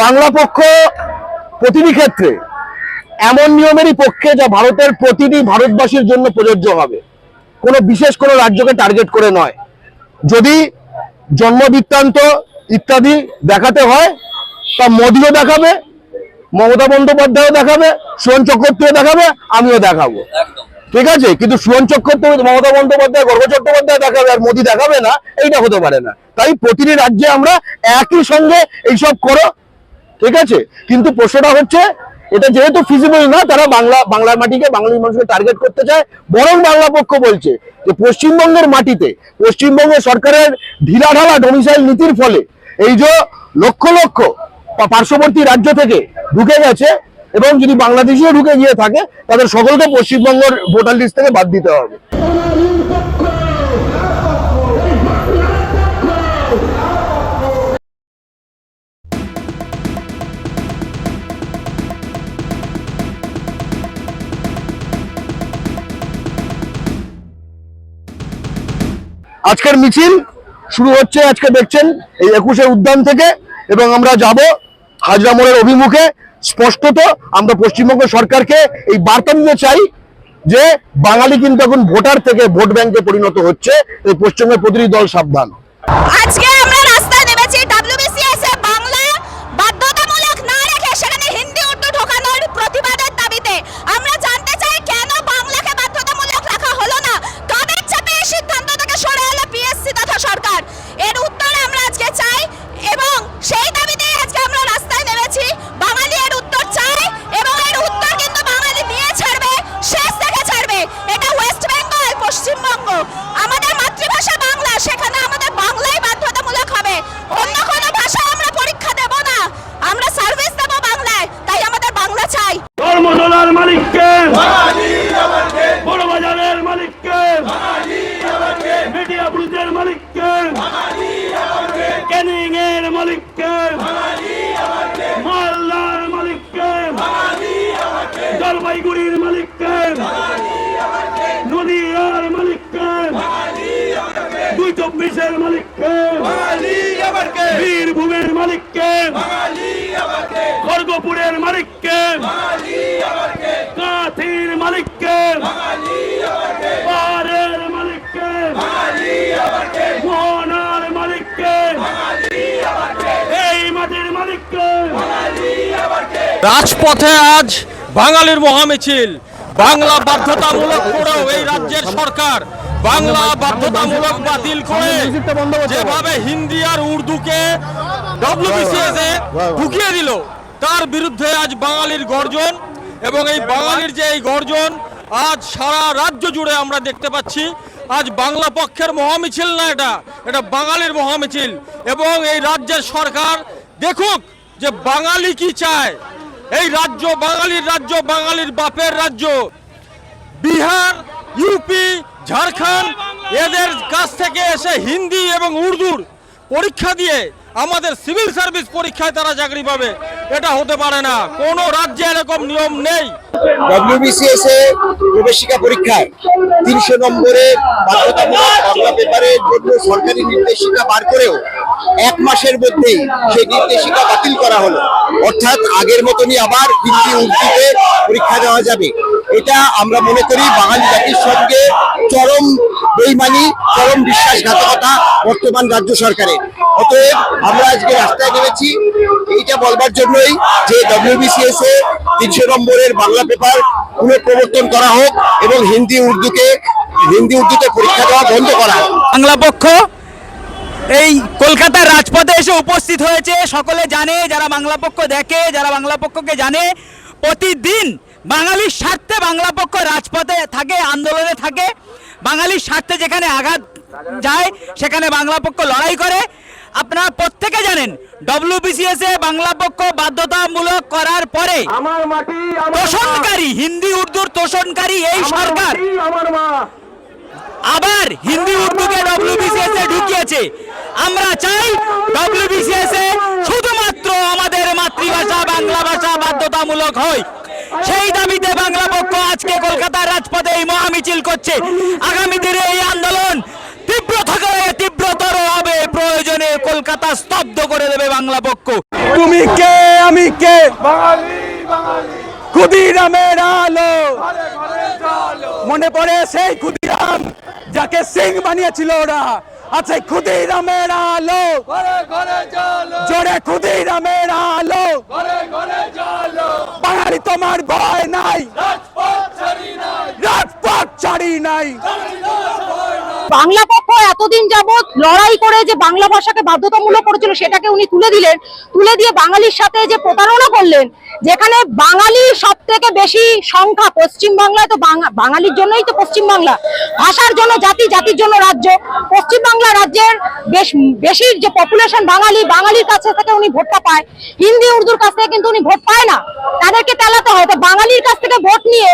বাংলা পক্ষ প্রতিটি ক্ষেত্রে এমন নিয়মেরই পক্ষে যা ভারতের প্রতিটি ভারতবাসীর জন্য প্রযোজ্য হবে। কোনো বিশেষ কোনো রাজ্যকে টার্গেট করে নয়। যদি জন্ম বৃত্তান্ত ইত্যাদি দেখাতে হয় তা মোদিও দেখাবে মমতা বন্দ্যোপাধ্যায়ও দেখাবে সুরন চক্রবর্তীও দেখাবে আমিও দেখাবো। ঠিক আছে? কিন্তু সুরন চক্রবর্তী মমতা বন্দ্যোপাধ্যায় গর্ব চট্টোপাধ্যায় দেখাবে আর মোদি দেখাবে না এইটা হতে পারে না। তাই প্রতিটি রাজ্যে আমরা একই সঙ্গে এইসব করো ঠিক আছে? কিন্তু প্রশ্নটা হচ্ছে, এটা যেহেতু ফিজিবল না, তারা বাংলা, বাংলার মাটিকে, বাঙালি মানুষকে টার্গেট করতে চায়, বরং বাংলা পক্ষ বলছে যে পশ্চিমবঙ্গের মাটিতে, পশ্চিমবঙ্গ সরকারের ঢিলাঢালা ডোমিসাইল নীতির ফলে এই যে লক্ষ লক্ষ পার্শ্ববর্তী রাজ্য থেকে ঢুকে গেছে, এবং যদি বাংলাদেশিও ঢুকে গিয়ে থাকে, তাদের সকলকে পশ্চিমবঙ্গের ভোটার লিস্ট থেকে বাদ দিতে হবে। আজকের মিছিল শুরু হচ্ছে, আজকে দেখছেন এই একুশের উদ্যান থেকে এবং আমরা যাব হাজরা মোড়ের অভিমুখে। স্পষ্টত আমরা পশ্চিমবঙ্গ সরকারকে এই বার্তা দিতে চাই যে বাঙালি কিন্তু এখন ভোটার থেকে ভোট ব্যাংকে পরিণত হচ্ছে এই পশ্চিমবঙ্গের প্রতিনিধি দল সাবধান। আজকে আমরা রাস্তায় নেমেছি ডাব্লিউবিসিএস এ বাংলা বাধ্যতামূলক না রেখে সেখানে হিন্দি উর্দু ঢোকানোর প্রতিবাদের দাবিতে আমরা জানতে চাই কেন বাংলাকে বাধ্যতামূলক রাখা হলো না কাদের চাপে এই সিদ্ধান্ত থেকে সরে এলো পিএসসি তথা সরকার এর উত্তর আমরা আজকে চাই এবং সেই দাবিতে আজকে আমরা রাস্তায় নেমেছি বাঙালি এর উত্তর চায় এবং এর উত্তর কিন্তু বাঙালি দিয়ে ছাড়বে শেষ থেকে ছাড়বে এটা ওয়েস্ট বেঙ্গল পশ্চিমবঙ্গ আমাদের মাতৃভাষা বাংলা সেখানে আমাদের বাংলাই বাধ্যতামূলক হবে অন্য কোনো ভাষায় আমরা পরীক্ষা দেব না আমরা সার্ভিস দেব বাংলায় তাই আমাদের বাংলা চাই কর্মশালার মালিককে বড় বাজারের মালিককে মিডিয়া ব্রুজের মালিককে ক্যানিং এর মালিককে। মাল্লার মালিককে। জলপাইগুড়ির মালিককে। নদীয়ার মালিককে। দুই চব্বিশের মালিককে বীরভূমের মালিককে খড়গপুরের মালিককে কাথির মালিককে পাহাড়ের মালিককে মোহনার মালিককে এই মাটির মালিককে রাজপথে আজ বাঙালির মহামিছিল। বাংলা বাধ্যতামূলক করেও এই রাজ্যের সরকার বাংলা বাধ্যতামূলক বাতিল করে যেভাবে হিন্দি আর উর্দুকে ডব্লিউবিসিএস এ ঢুকিয়ে দিল, তার বিরুদ্ধে আজ বাঙালির গর্জন এবং এই বাঙালির যে এই গর্জন আজ সারা রাজ্য জুড়ে আমরা দেখতে পাচ্ছি। আজ বাংলা পক্ষের মহামিছিল না এটা এটা বাঙালির মহামিছিল এবং এই রাজ্যের সরকার দেখুক যে বাঙালি কি চায়। এই রাজ্য বাঙালির রাজ্য, বাঙালির বাপের রাজ্য। বিহার ইউপি ঝাড়খণ্ড, এদের কাছ থেকে এসে হিন্দি এবং উর্দুর পরীক্ষা দিয়ে আমাদের সিভিল সার্ভিস পরীক্ষায় তারা চাকরি পাবে। এটা হতে পারে না। কোনো রাজ্যে এরকম নিয়ম নেই। প্রবেশিকা পরীক্ষায় তিনশো নম্বরের বাধ্যতামূলক বাংলা পেপারের জন্য সরকারি নির্দেশিকা বার করেও এক মাসের মধ্যেই সেই নির্দেশিকা বাতিল করা হলো। অর্থাৎ আগের মতনই আবার হিন্দি উর্দুতে পরীক্ষা দেওয়া যাবে। এটা আমরা মনে করি বাঙালি জাতির সঙ্গে চরম বেইমানি, চরম বিশ্বাসঘাতকতা বর্তমান রাজ্য সরকারের। অতএব আমরা আজকে রাস্তায় নেমেছি। এইটা বলবার জন্যই যে ডব্লিউবিসিএস এ তিনশো নম্বরের বাংলা পেপার পুনঃপ্রবর্তন করা হোক এবং হিন্দি উর্দুকে, হিন্দি উর্দুতে পরীক্ষা দেওয়া বন্ধ করা হোক। বাংলা পক্ষ এই কলকাতার রাজপথে এসে উপস্থিত হয়েছে। সকলে জানে যারা বাংলা পক্ষ দেখে যারা বাংলা পক্ষকে জানে প্রতিদিন বাঙালির স্বার্থে বাংলা পক্ষ রাজপথে থাকে আন্দোলনে থাকে। বাঙালির স্বার্থে যেখানে আঘাত যায় সেখানে বাংলা পক্ষ লড়াই করে। আপনারা প্রত্যেকে জানেন ডব্লিউবিসিএস এ বাংলা পক্ষ বাধ্যতামূলক করার পরে তোষণকারী হিন্দি উর্দুর তোষণকারী এই সরকার আবার হিন্দি উর্দুকে ডব্লিউবিসিএস এ ঢুকিয়েছে। আমরা চাই ডব্লিউবিসিএস এ শুধুমাত্র আমাদের মাতৃভাষা বাংলা ভাষা বাধ্যতামূলক হয়। সেই দাবিতে বাংলা পক্ষ আজকে কলকাতার রাজপথে এই মহামিছিল করছে। আগামী দিনে এই আন্দোলন তীব্র থেকে তীব্রতর হবে। প্রয়োজনে কলকাতা স্তব্ধ করে দেবে বাংলা পক্ষ। তুমি কে? আমি কে? ক্ষুদিরামের আলো। মনে পড়ে সেই ক্ষুদিরাম যাকে সিং বানিয়েছিল ওরা। আচ্ছা ক্ষুদিরামের আলো। জোরে ক্ষুদিরামের আলো। বাঙালি তোমার ভয় নাই। রাজপথ ছাড়ি নাই। বাংলা পক্ষ এতদিন যাবৎ লড়াই করে যে বাংলা ভাষাকে বাধ্যতামূলক করেছিল সেটাকে উনি তুলে দিলেন, তুলে দিয়ে বাঙালির সাথে যে প্রতারণা করলেন, যেখানে বাঙালি সব থেকে বেশি সংখ্যা পশ্চিম বাংলায় তো বাঙা- বাঙালির জন্যই তো পশ্চিম বাংলা ভাষার জন্য, জাতি, জাতির জন্য রাজ্য পশ্চিম বাংলা রাজ্যের বেশ, বেশি যে পপুলেশন বাঙালি, বাঙালির কাছে থেকে উনি ভোটটা পায়, হিন্দি, উর্দুর কাছ থেকে কিন্তু উনি ভোট পায় না, তাদেরকে তেলাতে হয়, তো বাঙালির কাছ থেকে ভোট নিয়ে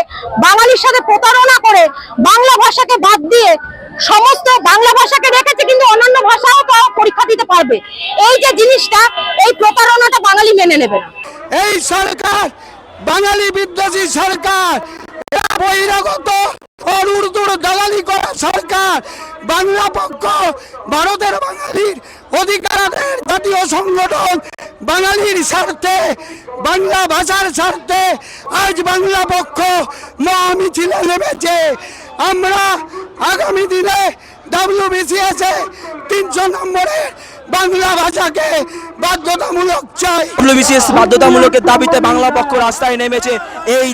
বাঙালির সাথে প্রতারণা করে বাংলা ভাষাকে বাদ দিয়ে সমস্ত বাংলা ভাষাকে রেখেছে, কিন্তু অন্যান্য ভাষাও পরীক্ষা দিতে পারবে। এই যে জিনিসটা, এই প্রতারণাটা বাঙালি মেনে নেবে না। এই সরকার, বাঙালি বিদ্বেষী সরকার বহিরাগত উর্দুর করা সরকার। বাংলা পক্ষ, ভারতের বাঙালির জাতীয় সংগঠন বাঙালির স্বার্থে, বাংলা ভাষার স্বার্থে, আজ বাংলা পক্ষ আমরা আগামী দিনে ডাব্লিউবিসিএস তিনশো নম্বরের বাংলা ভাষাকে বাধ্যতামূলক চাই। ডব্লিউবিসিএস বাধ্যতামূলকের দাবিতে বাংলা পক্ষ রাস্তায় নেমেছে। এই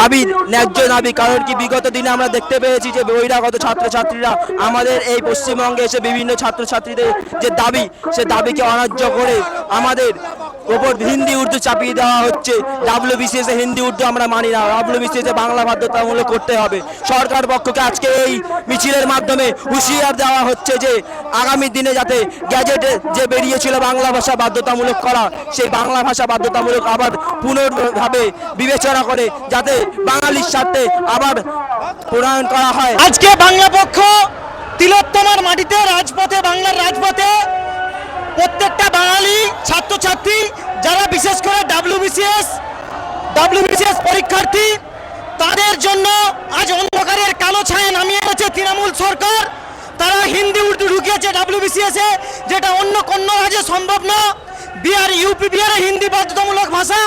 দাবি ন্যায্য দাবি, কারণ কি বিগত দিনে আমরা দেখতে পেয়েছি যে বহিরাগত ছাত্রছাত্রীরা আমাদের এই পশ্চিমবঙ্গে এসে বিভিন্ন ছাত্রছাত্রীদের যে দাবি, সে দাবিকে অনার্য করে আমাদের ওপর হিন্দি, উর্দু চাপিয়ে দেওয়া হচ্ছে। ডাব্লিউবিসিএস এ হিন্দি, উর্দু আমরা মানি না। ডাব্লিউবিসিএস এ বাংলা বাধ্যতামূলক করতে হবে। সরকার পক্ষকে আজকে এই মিছিলের মাধ্যমে হুঁশিয়ার দেওয়া হচ্ছে যে, আগামী দিনে যাতে গ্যাজেটে যে বেরিয়েছিল বাংলা ভাষা বাধ্যতামূলক করা, সেই বাংলা ভাষা বাধ্যতামূলক আবার পুনর্ভাবে বিবেচনা করে যাতে বাঙালির স্বার্থে আবার প্রণয়ন করা হয়। আজকে বাংলা পক্ষ তিলোত্তমার মাটিতে, রাজপথে, বাংলার রাজপথে প্রত্যেকটা বাঙালি ছাত্রছাত্রী যারা বিশেষ করে ডাব্লিউবিসিএস ডাব্লিউবিসিএস পরীক্ষার্থী, তাদের জন্য আজ অন্ধকারের কালো ছায়া নামিয়ে এনেছে তৃণমূল সরকার। তারা হিন্দি, উর্দু ঢুকিয়েছে ডাব্লিউবিসিএস যেটা অন্য কোনো রাজ্যে সম্ভব না। বিহার, ইউপি, বিহারে হিন্দি বাধ্যতামূলক ভাষা,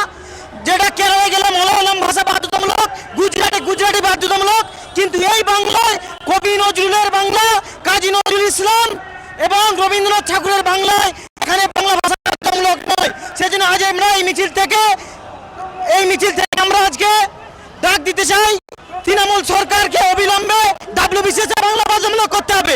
যেটা কেরলে গেলে মলায়ালাম ভাষা বাধ্যতামূলক, গুজরাটে গুজরাটি বাধ্যতামূলক, কিন্তু এই বাংলায় কবি নজরুলের বাংলা, কাজী নজরুল ইসলাম এবং রবীন্দ্রনাথ ঠাকুরের বাংলায় এখানে বাংলা ভাষা বাধ্যতামূলক নয়। সেজন্য আজ আমরা এই মিছিল থেকে এই মিছিল থেকে আমরা আজকে ডাক দিতে চাই। তৃণমূল সরকারকে অবিলম্বে ডাব্লিউ ডাব্লিউবিসিএস বাংলা বাধ্যতামূলক করতে হবে।